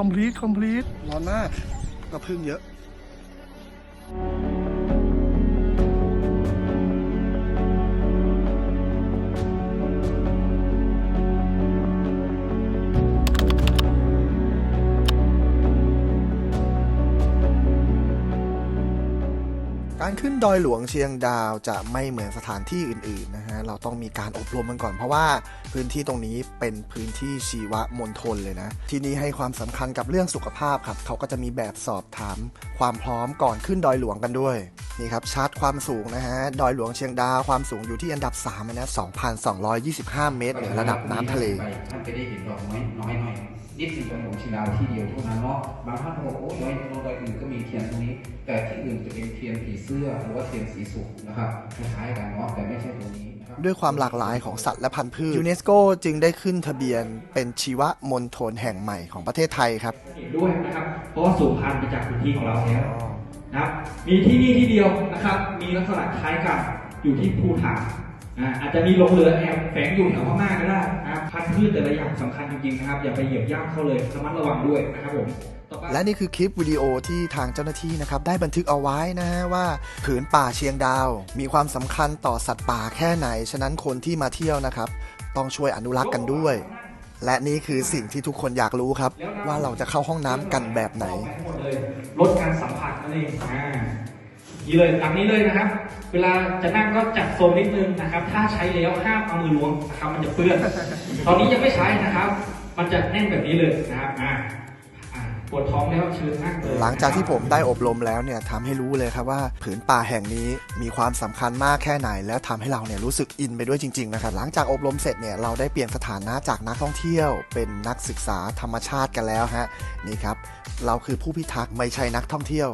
complete complete ร้อนมากก็พึ่งเยอะ การขึ้นดอยหลวงเชียงดาวจะไม่เหมือนสถานที่อื่นๆนะฮะ เราต้องมีการอบรมมันก่อนเพราะว่าพื้นที่ตรงนี้เป็นพื้นที่ชีวมณฑลเลยนะ ที่นี่ให้ความสำคัญกับเรื่องสุขภาพครับ เขาก็จะมีแบบสอบถามความพร้อมก่อนขึ้นดอยหลวงกันด้วย นี่ครับชาร์ตความสูงนะฮะ ดอยหลวงเชียงดาวความสูงอยู่ที่อันดับ3นะ 2,225 เมตรเหนือระดับน้ำทะเลท่านจะได้เห็นดอกน้อยน้อยหน่อย นิดหนึ่งของหลวงชิงดาวที่เดียวเท่านั้นเนาะบางท่านบอกโอ้ยน้อยลงดอยอื่นก็มีเทียนตรงนี้ แต่ที่อื่นจะเป็นเทียนผีเสื้อหรือว่าเทียนสีสุกนะครับคล้ายๆกันเนาะแต่ไม่ใช่ตรงนี้นะครับด้วยความหลากหลายของสัตว์และพันธุ์พืชยูเนสโกจึงได้ขึ้นทะเบียนเป็นชีวมณฑลแห่งใหม่ของประเทศไทยครับเห็นด้วยนะครับ เพราะว่าสูญพันธุ์ไปจากพื้นที่ของเราแล้วนะครับมีที่นี่ที่เดียวนะครับ มีลักษณะคล้ายกับอยู่ที่ภูฐาน อ่าอาจจะมีหลงเหลือแอบแฝงอยู่แถวพม่าก็ได้นะครับพันธุ์พืชแต่ละอย่างสำคัญจริงๆนะครับ อย่าไปเหยียบย่ำเข้าเลยระมัดระวังด้วยนะครับผมต่อไปและนี่คือคลิปวิดีโอที่ทางเจ้าหน้าที่นะครับได้บันทึกเอาไว้นะฮะว่าผืนป่าเชียงดาว มีความสำคัญต่อสัตว์ป่าแค่ไหน ฉะนั้นคนที่มาเที่ยวนะครับ ต้องช่วยอนุรักษ์กันด้วย และนี่คือสิ่งที่ทุกคนอยากรู้ครับ ว่าเราจะเข้าห้องน้ำกันแบบไหนทั้งหมดเลยลดการสัมผัสนั่นเองอ่า นี่เลยหลังนี้เลยนะครับ เวลาจะนั่งก็จัดโซนนิดนึงนะครับ ถ้าใช้แล้วห้ามเอามือล้วงนะครับ มันจะเปื้อน ตอนนี้ยังไม่ใช้นะครับ มันจะแน่นแบบนี้เลยนะครับอ่าอ่าปวดท้องแล้วเชิญนั่งเลยหลังจากที่ผมได้อบรมแล้วเนี่ยทำให้รู้เลยครับว่าผืนป่าแห่งนี้มีความสำคัญมากแค่ไหน แล้วทำให้เราเนี่ยรู้สึกอินไปด้วยจริงๆนะครับหลังจากอบรมเสร็จเนี่ยเราได้เปลี่ยนสถานะจากนักท่องเที่ยว เป็นนักศึกษาธรรมชาติกันแล้วฮะนี่ครับ เราคือผู้พิทักษ์ไม่ใช่นักท่องเที่ยว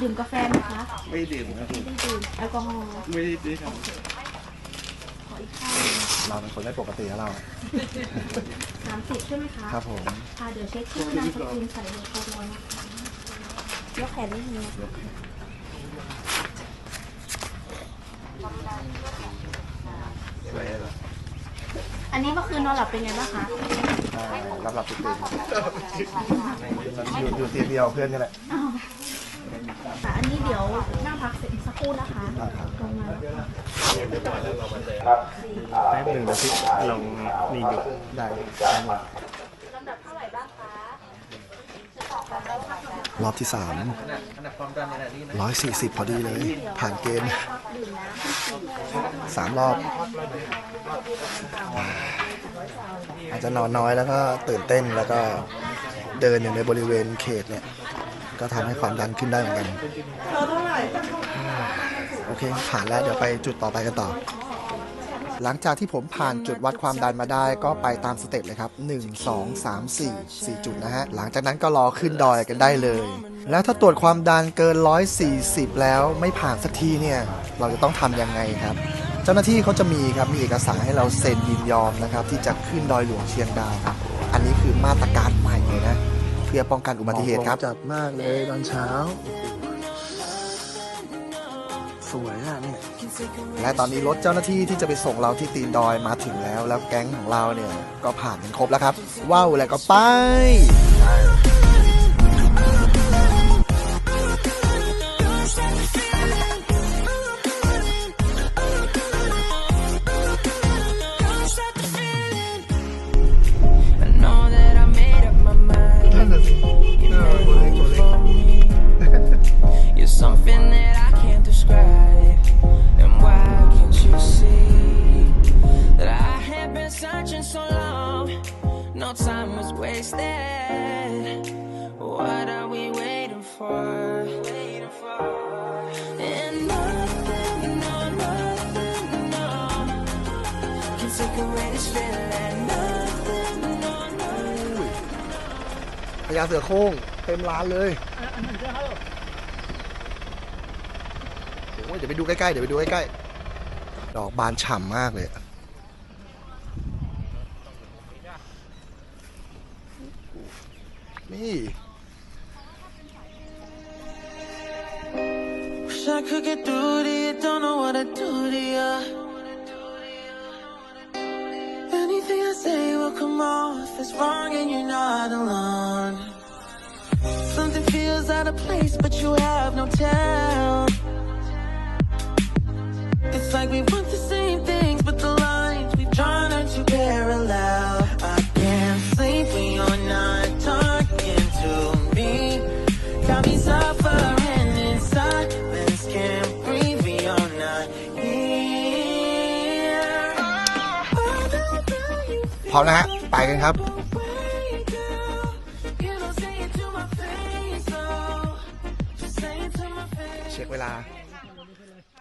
ดื่มกาแฟไหมคะ ไม่ดื่มครับไม่ได้ดื่มแอลกอฮอล์ ไม่ได้ดื่มขออีกข้าวเราเป็นคนไม่ปกติแล้วเรา สามสิบใช่ไหมคะครับผมค่ะเดี๋ยวเช็คชื่อนามสกุลใส่ในโปรโมนะคะยกแขนนิดนึงนะคะสวยเลย อันนี้เมื่อคืนนอนหลับเป็นไงบ้างคะ รับรับติดตื่นอยู่อยู่ตีเดียวเพื่อนนี่แหละอ้าวค่ะอันนี้เดี๋ยวนั่งพักเสร็จสักครู่นะคะลงมาแป๊บหนึ่งนะพี่ลองนี่ดูได้ลำดับเท่าไหร่บ้างคะรอบที่สามร้อยสี่สิบพอดีเลย ผ่านเกณฑ์ดื่มน้ำที่ สามรอบ อาจจะนอนน้อยแล้วก็ตื่นเต้นแล้วก็เดินอยู่ในบริเวณเขตเนี่ย ก็ทำให้ความดันขึ้นได้เหมือนกัน โอเค ผ่านแล้วเดี๋ยวไปจุดต่อไปกันต่อ หลังจากที่ผมผ่านจุดวัดความดันมาได้ก็ไปตามสเต็ปเลยครับ 1 2 3 4 4 จุดนะฮะ หลังจากนั้นก็รอขึ้นดอยกันได้เลย แล้วถ้าตรวจความดันเกิน 140 แล้วไม่ผ่านสักทีเนี่ย เราจะต้องทำยังไงครับ เจ้าหน้าที่เขาจะมีครับ มีเอกสารให้เราเซ็นยินยอมนะครับ ที่จะขึ้นดอยหลวงเชียงดาวครับอันนี้คือมาตรการใหม่เลยนะ เพื่อป้องกันอุบัติเหตุครับจัดมากเลยตอนเช้า สวยอะนี่และตอนนี้รถเจ้าหน้าที่ที่จะไปส่งเราที่ตีนดอยมาถึงแล้ว แล้วแก๊งของเราเนี่ยก็ผ่านกันครบแล้วครับว้าวแล้วก็ไป ร่งเต็มร้านเลยโอ้ยเดี๋ยวไปดูใกล้ๆ เดี๋ยวไปดูใกล้ๆ ดอกบานฉ่ำมากเลยนี่ Wish I could get through to you, don't know what to do to you. Anything I say will come off as wrong, and you're not alone. Something feels out of place, but you have no tell. It's like we want the same things, but the lines we've drawn are too parallel. I can't sleep when you're not talking to me. Got me suffering in silence, can't breathe when you're not here. Whether or not you พร้อมนะฮะ ไปกันครับ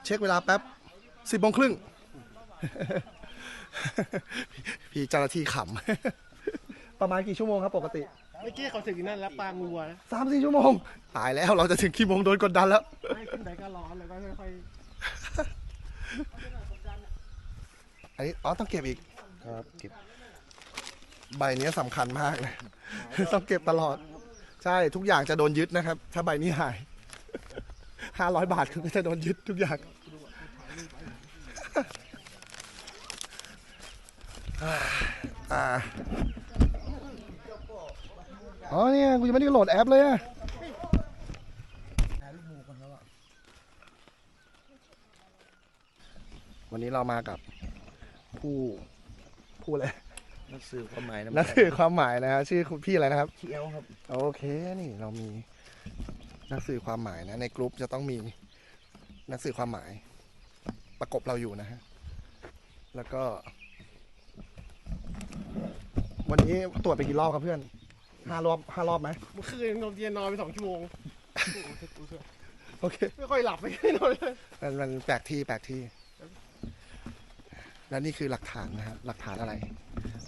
เช็คเวลาแป๊บสิบโมงครึ่งพี่เจ้าหน้าที่ขำ ประมาณกี่ชั่วโมงครับปกติเมื่อกี้เขาถึงนั่นแล้วปางงัวนะสามสี่ชั่วโมง ตายแล้วเราจะถึงกี่โมงโดนกดดันแล้วไม่ขึ้นไหนก็ร้อนแล้วก็ค่อยอันนี้อ๋อต้องเก็บอีกครับเก็บใบเนี้ยสำคัญมากเลยต้องเก็บตลอด ใช่ทุกอย่างจะโดนยึดนะครับ ถ้าใบนี้หายห้าร้อยบาทก็จะโดนยึดทุกอย่าง อ่าอ๋อเนี่ยกูยังไม่ได้โหลดแอปเลยอะวันนี้เรามากับผู้ผู้อะไรนักสื่อความหมายนะนั่นคือความหมายนะฮะชื่อคุณพี่อะไรนะครับเที่ยวครับ โอเคนี่เรามีนักสื่อความหมายนะ ในกลุ่มจะต้องมีนักสื่อความหมาย ประกบเราอยู่นะฮะ แล้วก็ วันนี้ตรวจไปกี่รอบครับเพื่อนห้ารอบห้ารอบไหมเมื่อคืนนอนเตียนนอนไปสองชั่วโมง โอเค ไม่ค่อยหลับไม่ค่อยนอนเลยมันมันแปลกที่แปลกที่ และนี่คือหลักฐานนะครับหลักฐานอะไร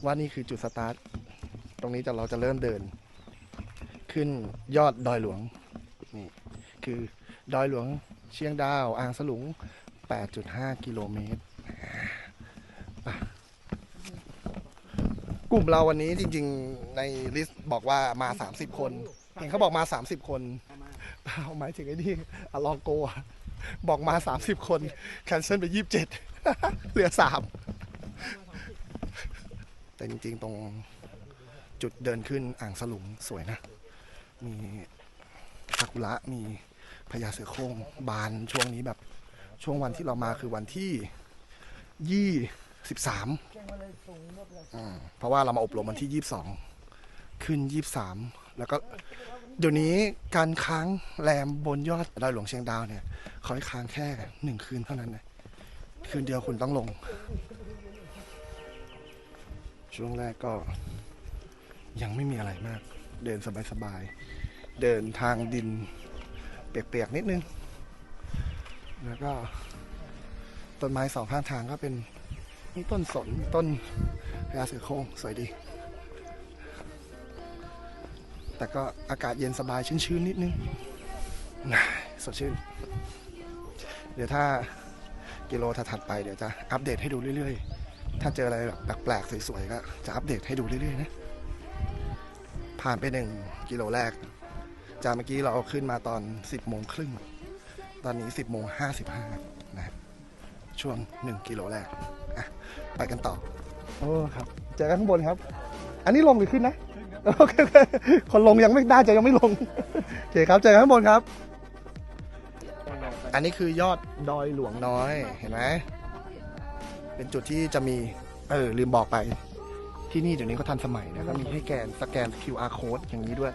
ว่านี่คือจุดสตาร์ท ตรงนี้จะเราจะเริ่มเดิน ขึ้นยอดดอยหลวง นี่ คือดอยหลวงเชียงดาว อ่างสลุง 8.5 กิโลเมตร กลุ่มเราวันนี้จริงๆในลิสต์บอกว่ามา 30 คน เห็นเขาบอกมา 30 คนเปล่าหมายถึงไอ้นี่อลองโกะบอกมา 30 คน แคนเซิลไป 27 เหลือ 3 แต่จริงๆตรงจุดเดินขึ้นอ่างสลุงสวยนะ มีซากุระมีพญาเสือโคร่งบานช่วงนี้แบบ ช่วงวันที่เรามาคือวันที่ยี่สิบสามเพราะว่าเรามาอบรมวันที่ยี่สองขึ้นยี่สามแล้วก็เดี๋ยวนี้การค้างแรมบนยอดดอยหลวงเชียงดาวเนี่ยเขาให้ค้างแค่หนึ่งคืนเท่านั้นนะคืนเดียวคุณต้องลง ช่วงแรกก็ยังไม่มีอะไรมาก เดินสบายๆ เดินทางดินเปียกๆ นิดนึง แล้วก็ต้นไม้สองข้างทางก็เป็นนี่ต้นสนต้นพญาเสือโคร่งสวยดี แต่ก็อากาศเย็นสบายชื้นๆนิดนึงสดชื่น เดี๋ยวถ้ากิโลถัดไปเดี๋ยวจะอัปเดตให้ดูเรื่อยๆ ถ้าเจออะไรแบบแปลกๆสวยๆก็จะอัปเดตให้ดูเรื่อยๆนะ ผ่านไปหนึ่งกิโลแรก จากเมื่อกี้เราขึ้นมาตอน 10โมงครึ่ง ตอนนี้ 10โมง55นะช่วง 1 กิโลแรกอะไปกันต่อ โอ้ครับเจอกันข้างบนครับ อันนี้ลงหรือขึ้นนะโอเคโอเคคนลงยังไม่น่าจะยังไม่ลงโอเคครับเจอกันข้างบนครับ อันนี้คือยอดดอยหลวงน้อยเห็นไหมเป็นจุดที่จะมี เออลืมบอกไปที่นี่เดี๋ยวนี้ก็ทันสมัยนะก็มีให้แกนสแกน QR code อย่างนี้ด้วย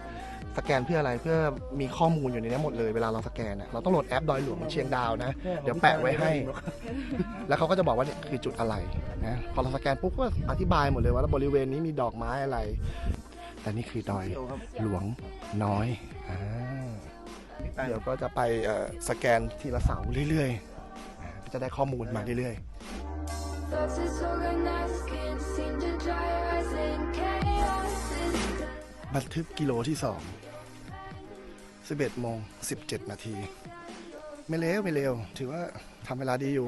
สแกนเพื่ออะไรเพื่อมีข้อมูลอยู่ในนี้หมดเลยเวลาเราสแกนน่ะเราต้องโหลดแอปดอยหลวงเชียงดาวนะ เดี๋ยวแปะไว้ให้ แล้วเขาก็จะบอกว่าเนี่ยคือจุดอะไรนะพอเราสแกนปุ๊บก็อธิบายหมดเลยว่าบริเวณนี้มีดอกไม้อะไร แต่นี่คือดอยหลวงน้อยอ่าเดี๋ยวก็จะไปเอ่อสแกนทีละเสาเรื่อยๆอ่าก็จะได้ข้อมูลมาเรื่อยๆ Thoughts is organized, can't seem to dry your eyes in chaos. is บันทึกกิโลที่2 11โมง17 นาที ไม่เร็วไม่เร็ว ถือว่าทำเวลาดีอยู่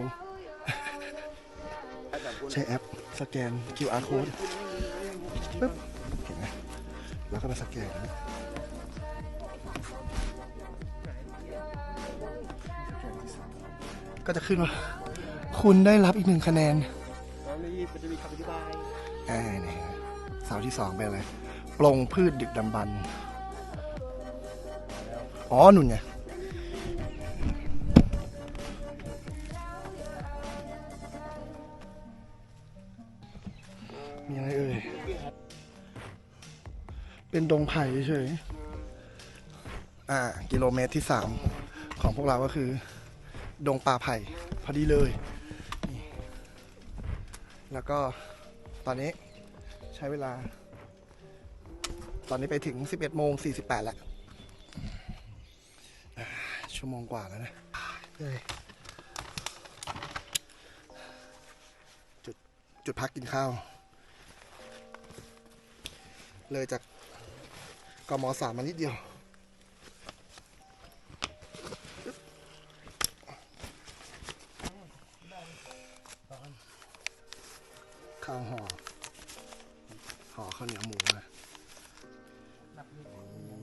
ใช้แอปสแกน QR code ปึ๊บเห็นไหมแล้วก็มาสแกนก็จะขึ้นว่า คุณได้รับอีกหนึ่งคะแนนแล้วนี่มันจะมีคำอธิบายอ่านี่เสาที่สองเป็นอะไรปลงพืชดึกดำบรรพ์ อ๋อนุ่นไงมีอะไรเอ่ย เป็นดงไผ่เฉย อ่า กิโลเมตรที่สามของพวกเราก็คือ ดงป่าไผ่พอดีเลย แล้วก็ตอนนี้ใช้เวลา ตอนนี้ไปถึง 11โมง48แล้ว ชั่วโมงกว่าแล้วนะเฮ้ยจุดจุดพักกินข้าว เลยจากกมสามมานิดเดียว ข้าวห่อ ห่อข้าวเหนียวหมูนะ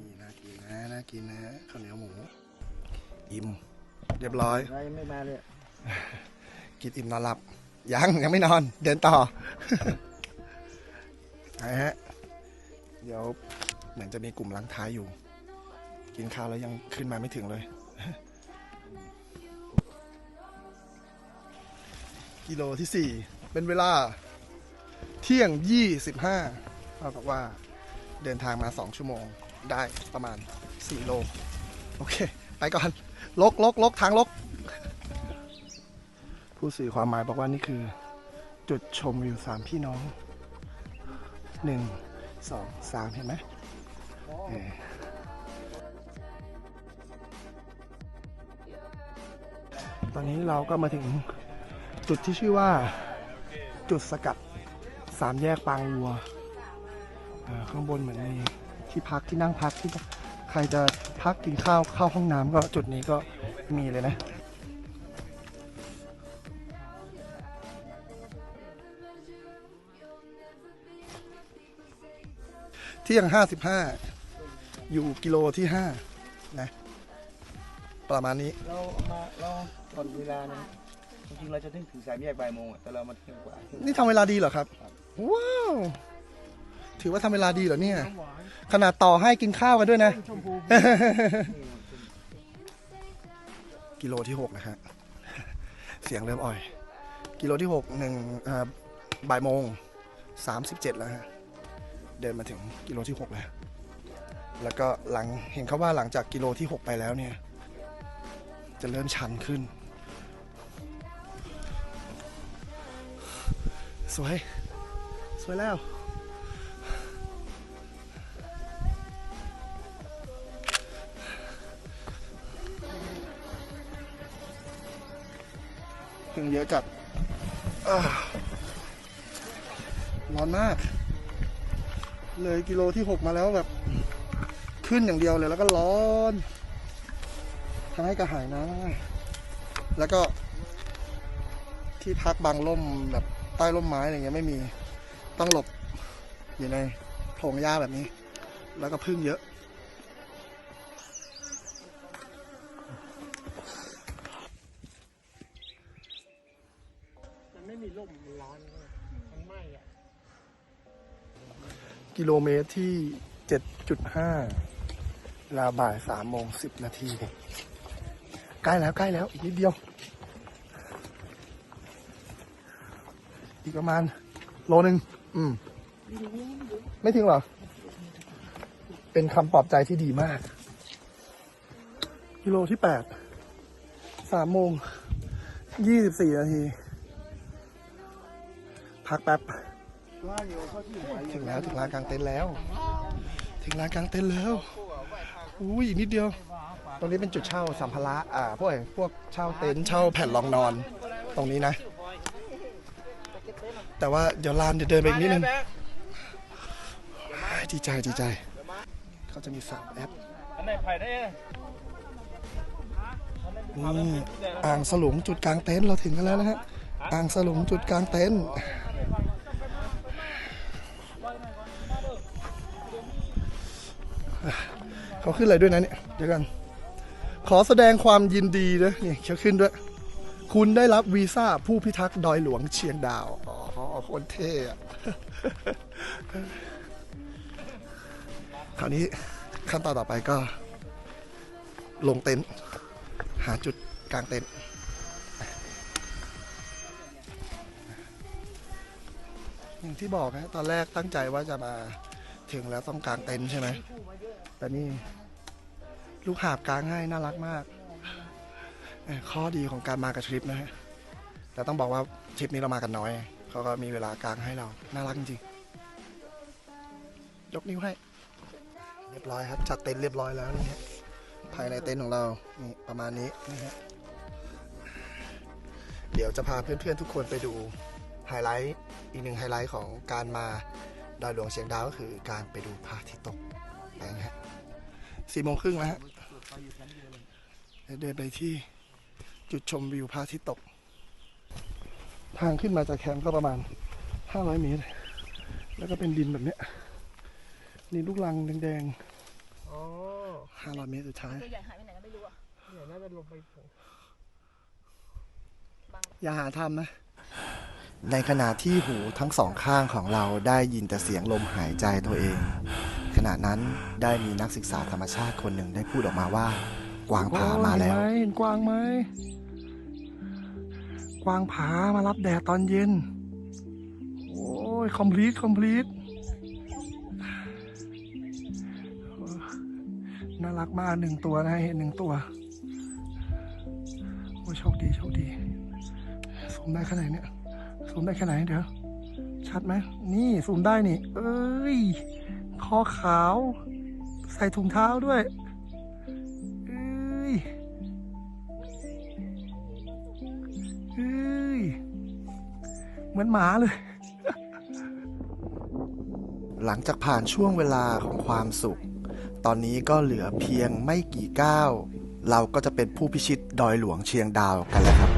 นี่น่ากินนะ น่ากินนะข้าวเหนียวหมู อิ่มเรียบร้อยใครไม่มาเนี่ยกินอิ่มนอนหลับ ยังยังไม่นอน เดินต่อ นะฮะ เดี๋ยวเหมือนจะมีกลุ่มล้างท้ายอยู่ กินข้าวแล้วยังขึ้นมาไม่ถึงเลย กิโลที่สี่เป็นเวลา เที่ยงยี่สิบห้าเท่ากับว่าเดินทางมาสองชั่วโมงได้ประมาณสี่โล โอเค ไปก่อน ลกลกลกทางลก ผู้สื่อความหมายบอกว่านี่คือ จุดชมวิวสามพี่น้องหนึ่งสองสามเห็นไหมตอนนี้เราก็มาถึงจุดที่ชื่อว่าจุดสกัดสามแยกปางวัวข้างบนเหมือนมีที่พักที่นั่งพักที่ใครจะ พักกินข้าวเข้าห้องน้ำก็จุดนี้ก็มีเลยนะเที่ยงห้าสิบห้าอยู่กิโลที่ห้านะ ประมาณนี้ เรามาเราก่อนเวลานะจริงๆเราจะถึงถึงสามแยกบ่ายโมงอะแต่เรามาเที่ยงกว่า นี่ทำเวลาดีเหรอครับ ว้าว ถือว่าทำเวลาดีเหรอเนี่ย ขนาดต่อให้กินข้าวกันด้วยนะ กิโลที่หกนะฮะ เสียงเริ่มอ่อย กิโลที่หกหนึ่งบ่ายโมงสามสิบเจ็ดแล้วฮะ เดินมาถึงกิโลที่หกแล้ว แล้วก็หลังเห็นเขาว่าหลังจากกิโลที่หกไปแล้วเนี่ย จะเริ่มชันขึ้น สวย สวยแล้ว พึ่งเยอะจัดร้อนมาก เลยกิโลที่หกมาแล้วแบบ ขึ้นอย่างเดียวเลยแล้วก็ร้อนทำให้กระหายน้ำมากแล้วก็ ที่พักบางร่มแบบใต้ร่มไม้อะไรเงี้ยไม่มีต้องหลบอยู่ในโพรงหญ้าแบบนี้ แล้วก็พึ่งเยอะ กิโลเมตรที่ 7.5เวลาบ่าย3โมง10 นาที ใกล้แล้วใกล้แล้ว อีกนิดเดียว อีกประมาณ โลหนึ่งอืม ไม่ถึงหรอ เป็นคำปลอบใจที่ดีมาก กิโลที่ 8 3โมง 24 นาที พักแป๊บ ถึงแล้วถึงลานกลางเต็นท์แล้ว ถึงลานกลางเต็นท์แล้วอุ้ยนิดเดียว ตรงนี้เป็นจุดเช่าสัมภาระอ่าพวกพวกเช่าเต็นท์เช่าแผ่นรองนอน ตรงนี้นะ แต่ว่าเดี๋ยวลานจะเดินไปอีกนิดนึงดีใจดีใจ เขาจะมีสามแอปอันไหนไผ่ได้อนี่อ่างสลุงจุดกลางเต็นท์เราถึงกันแล้วนะฮะอ่างสลุงจุดกลางเต็นท์ เขาขึ้นอะไรด้วยนะเนี่ยเดี๋ยวกัน ขอแสดงความยินดีนะนี่เขาขึ้นด้วย คุณได้รับวีซ่าผู้พิทักษ์ดอยหลวงเชียงดาวอ๋อคนเท่อะคราวนี้ขั้นตอนต่อไปก็ ลงเต็นท์หาจุดกลางเต็นท์อย่างที่บอกนะตอนแรกตั้งใจว่าจะมา ถึงแล้วต้องกางเต็นท์ใช่ไหม แต่นี่ ลูกหาบกางง่ายน่ารักมาก ข้อดีของการมากับทริปนะฮะ แต่ต้องบอกว่าทริปนี้เรามากันน้อย เขาก็มีเวลากางให้เรา น่ารักจริงๆยกนิ้วให้ เรียบร้อยครับ จัดเต็นท์เรียบร้อยแล้วนี่ฮะ ภายในเต็นท์ของเรา นี่ประมาณนี้นะฮะ เดี๋ยวจะพาเพื่อนๆทุกคนไปดูไฮไลท์อีกหนึ่งไฮไลท์ของการมา ดอยหลวงเชียงดาวก็คือการไปดูพระอาทิตย์ตกไปนะฮะสี่โมงครึ่งแล้วฮะเดี๋ยวเดินไปที่จุดชมวิวพระอาทิตย์ตก ทางขึ้นมาจากแคมป์ก็ประมาณ 500 เมตร แล้วก็เป็นดินแบบเนี้ยนี่ลูกลังแดงอ๋อๆ500 เมตรสุดท้าย ตัวใหญ่หายไปไหนก็ไม่รู้อะเนี่ยน่าจะลงไปอย่าหาทำนะ ในขณะที่หูทั้งสองข้างของเราได้ยินแต่เสียงลมหายใจตัวเอง ขณะนั้นได้มีนักศึกษาธรรมชาติคนหนึ่งได้พูดออกมาว่า กวางผามาแล้วเห็นกวางไหมกวางผามารับแดดตอนเย็น โอ้ยคอมพลีทคอมพลีทน่ารักมากหนึ่งตัวนะเห็นหนึ่งตัวโอ้โชคดีโชคดีซูมได้แค่ไหนเนี่ย ซูมได้แค่ไหนเดี๋ยวชัดไหมนี่ซูมได้นี่ เอ้ย คอขาว ใส่ถุงเท้าด้วย เอ้ยเอ้ย เหมือนหมาเลย หลังจากผ่านช่วงเวลาของความสุข ตอนนี้ก็เหลือเพียงไม่กี่ก้าว เราก็จะเป็นผู้พิชิตดอยหลวงเชียงดาวกันแล้วครับ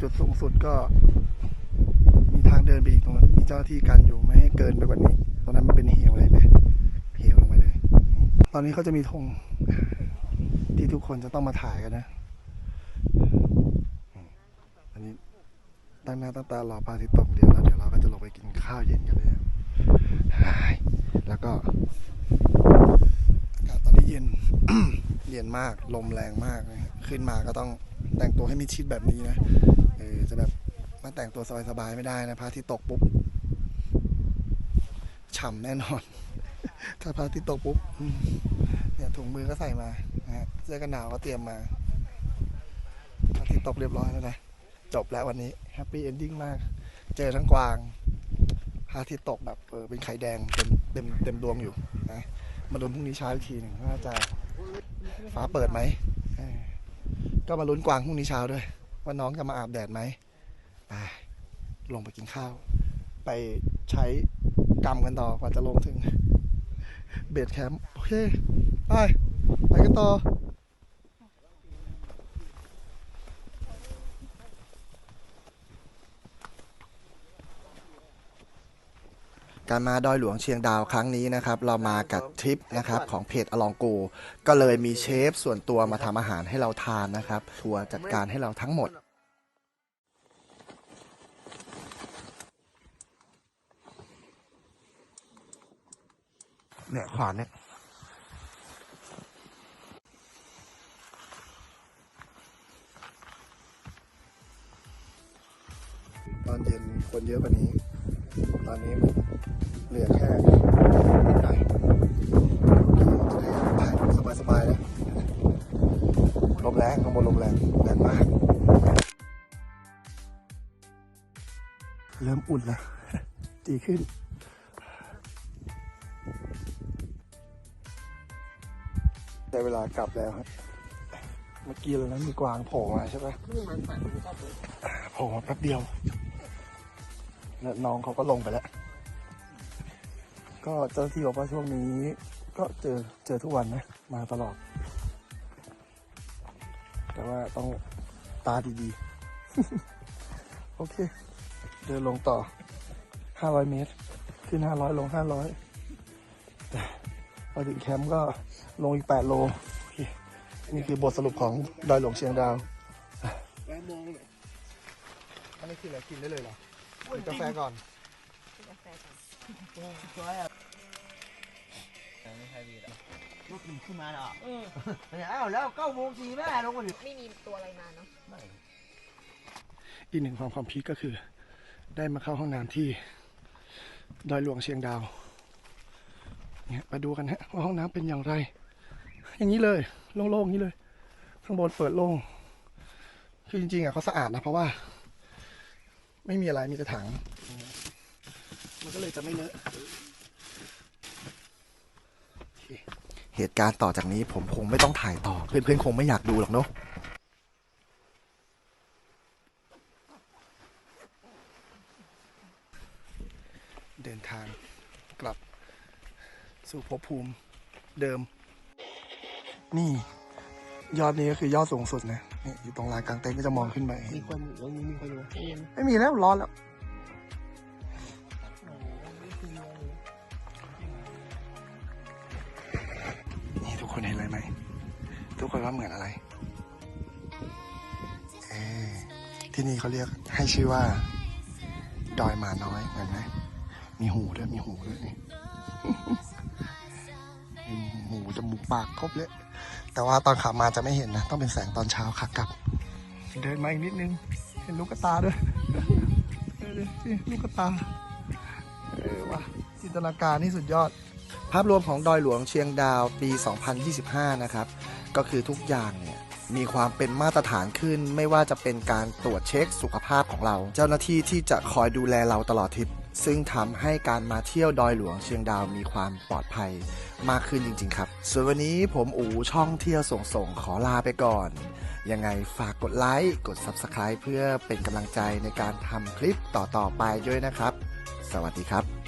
จุดสูงสุดก็ มีทางเดินไปอีกตรงนั้นมีเจ้าหน้าที่กันอยู่ไม่ให้เกินไปกว่านี้ ตรงนั้นมันเป็นเหวเลยไหมเหวลงไปเลย ตอนนี้เขาจะมีธงที่ทุกคนจะต้องมาถ่ายกันนะ อันนี้ตั้งหน้าตั้งตารอพระอาทิตย์ตกเดียวแล้วเดี๋ยวเราก็จะลงไปกินข้าวเย็นกันเลยแล้วก็อากาศตอนนี้เย็น เย็นมาก ลมแรงมากนะฮะขึ้นมาก็ต้องแต่งตัวให้มิดชิดแบบนี้นะ เออจะแบบมาแต่งตัวสบายๆไม่ได้นะพระอาทิตย์ตกปุ๊บฉ่ำแน่นอน ถ้าพระอาทิตย์ตกปุ๊บเนี่ยถุงมือก็ใส่มานะฮะเสื้อกันหนาวก็เตรียมมาพระอาทิตย์ตกเรียบร้อยแล้วนะจบแล้ววันนี้แฮปปี้เอนดิ้งมาก เจอทั้งกวางพระอาทิตย์ตกแบบเออเป็นไข่แดงเต็มเต็มเต็มดวงอยู่นะมาลุ้นพรุ่งนี้เช้าอีกทีหนึ่งว่าจะฟ้าเปิดไหมก็มาลุ้นกวางพรุ่งนี้เช้าด้วย ว่าน้องจะมาอาบแดดไหมไปลงไปกินข้าว ไปใช้กรรมกันต่อกว่าจะลงถึงเบดแคมป์โอเค ไป ไปกันต่อ การมาดอยหลวงเชียงดาวครั้งนี้นะครับเรามากับทริปนะครับของเพจอลองโก ก็เลยมีเชฟส่วนตัวมาทำอาหารให้เราทานนะครับทัวร์จัดการให้เราทั้งหมด เนี่ยขวานเนี่ยตอนเย็นคนเยอะกว่านี้ ตอนนี้ เหลือแค่นิดหน่อยจะได้ถ่ายสบายๆนะลมแรงข้างบนลมแรงแรงมาก เริ่มอุ่นแล้วดีขึ้นได้เวลากลับแล้วครับเมื่อกี้เลยนะมีกวางโผล่มาใช่ปะโผล่มาแป๊บเดียวแล้วน้องเขาก็ลงไปแล้ว ก็เจ้าหน้าที่บอกว่าช่วงนี้ ก็เจอเจอทุกวันนะ มาตลอด แต่ว่าต้องตาดีๆ โอเค เดินลงต่อ 500 เมตร ขึ้น 500 ลง 500แต่พอถึงแคมป์ก็ลงอีก 8 โลโอเคนี่คือบทสรุปของดอยหลวงเชียงดาวแวะมองเลยอันนี้คืออะไรกินได้เลยเหรอกินกาแฟก่อน รถมันขึ้นมาแล้วเอออ้าวแล้วเก้าโมงสี่แม่ลงมาถึงไม่มีตัวอะไรมาเนาะอีกหนึ่งความความพีคก็คือ ได้มาเข้าห้องน้ำที่ดอยหลวงเชียงดาวเนี่ยมาดูกันฮะว่าห้องน้ำเป็นอย่างไร อย่างนี้เลยโล่งๆอย่างนี้เลย ข้างบนเปิดโล่งคือจริงๆอะเขาสะอาดนะเพราะว่า ไม่มีอะไรมีแต่ถัง มันก็เลยจะไม่เลอะ เหตุการณ์ต่อจากนี้ผมคงไม่ต้องถ่ายต่อ เพื่อนๆคงไม่อยากดูหรอกเนาะเดินทางกลับสู่ภพภูมิเดิม นี่ ยอดนี้ก็คือยอดสูงสุดนะนี่อยู่ตรงลานกลางเต็นท์ก็จะมองขึ้นไปมีคนตรงนี้มีคนอยู่ไม่มีแล้วร้อนแล้ว เรียกให้ชื่อว่า ดอยหมาน้อยเหมือนไหมมีหูด้วยมีหูด้วยนี่มีหูจมูกปากครบเลยแต่ว่าตอนขับมาจะไม่เห็นนะ ต้องเป็นแสงตอนเช้าขากลับ เดินมาอีกนิดนึง เห็นลูกกระตาด้วยลูกกระตาเออว่ะจินตนาการนี่สุดยอด ภาพรวมของดอยหลวงเชียงดาวปี 2025 นะครับ ก็คือทุกอย่างเนี่ย มีความเป็นมาตรฐานขึ้น ไม่ว่าจะเป็นการตรวจเช็คสุขภาพของเรา เจ้าหน้าที่ที่จะคอยดูแลเราตลอดทริป ซึ่งทำให้การมาเที่ยวดอยหลวงเชียงดาวมีความปลอดภัยมากขึ้นจริง ๆ ครับ ส่วนวันนี้ผมอูช่องเที่ยวส่งส่งๆขอลาไปก่อน ยังไงฝากกดไลค์ กด Subscribe เพื่อเป็นกำลังใจในการทำคลิปต่อๆไปด้วยนะครับ สวัสดีครับ